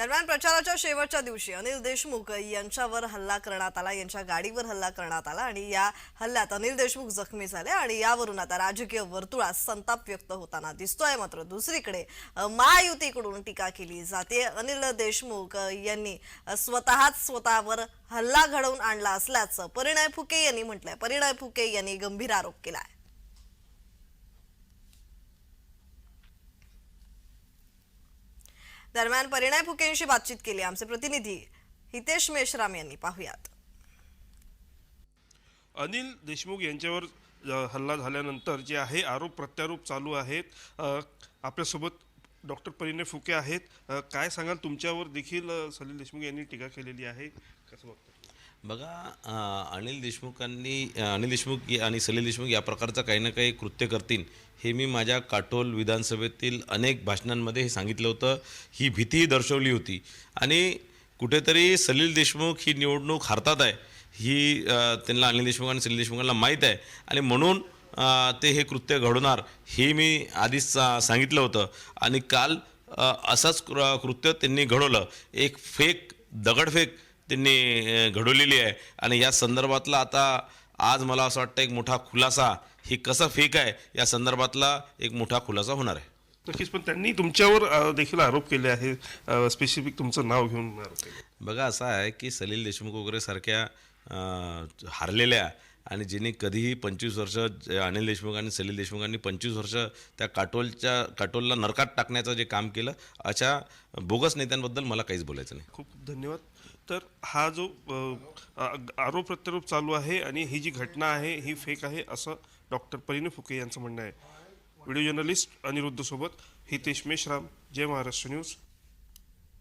दरम्यान प्रचाराच्या शेवटच्या दिवशी अनिल देशमुख यांच्यावर हल्ला करण्यात आला यांच्या गाडीवर हल्ला करण्यात आला आणि या हल्ल्यात अनिल देशमुख जखमी झाले आणि यावरून आता राजकीय वर्तुळात संताप व्यक्त होताना दिसतोय. मात्र दुसरीकडे महायुतीकडून टीका केली जाते. अनिल देशमुख यांनी स्वतःच स्वतःवर हल्ला घडवून आणला असल्याचं परिणय फुके यांनी म्हटलंय. परिणय फुके यांनी गंभीर आरोप केलाय. दरम्यान परिणय फुकेंशी बातचीत केली. आमचे प्रतिनिधी हितेश मेश्राम यांनी. पाहुयात. अनिल देशमुख यांच्यावर हल्ला झाल्यानंतर जे आहे आरोप प्रत्यारोप चालू आहेत. आपल्यासोबत डॉक्टर परिणय फुके आहेत. काय सांगाल? तुमच्यावर देखील सलील देशमुख यांनी टीका केलेली आहे. कसं बघतो? बघा अनिल देशमुखांनी अनिल देशमुख या- आणि सलील देशमुख या प्रकारचं काही ना काही कृत्य करतील हे मी माझ्या काटोल विधानसभेतील अनेक भाषणांमध्ये हे सांगितलं होतं ही भीतीही दर्शवली होती. आणि कुठेतरी सलील देशमुख ही निवडणूक हारतात आहे ही त्यांना अनिल देशमुख आणि सलील देशमुखांना माहीत आहे. आणि म्हणून ते हे कृत्य घडवणार हे मी आधीच सा- सांगितलं होतं. आणि काल असंच कृ कृत्य त्यांनी घडवलं. एक फेक दगडफेक त्यांनी घडवलेली आहे. आणि या संदर्भातला आता आज मला असं वाटतं एक मोठा खुलासा ही कसं फेक आहे या संदर्भातला एक मोठा खुलासा होणार आहे. नक्कीच पण त्यांनी तुमच्यावर देखील आरोप केले आहे स्पेसिफिक तुमचं नाव घेऊन बघा असं आहे की सलील देशमुख वगैरे सारख्या हारलेल्या आणि जिने कधीही पंचवीस वर्ष अनिल देशमुख आणि सलील देशमुखांनी पंचवीस वर्ष त्या काटोलच्या काटोलला नरकात टाकण्याचं जे काम केलं अशा बोगस नेत्यांबद्दल मला काहीच बोलायचं नाही. खूप धन्यवाद. तर हा जो आरोप प्रत्यारोप चालू आहे आणि ही जी घटना आहे ही फेक आहे असं डॉक्टर परिणय फुके यांचं म्हणणं आहे. व्हिडिओ जर्नलिस्ट अनिरुद्ध सोबत हितेश मेश्राम जय महाराष्ट्र न्यूज.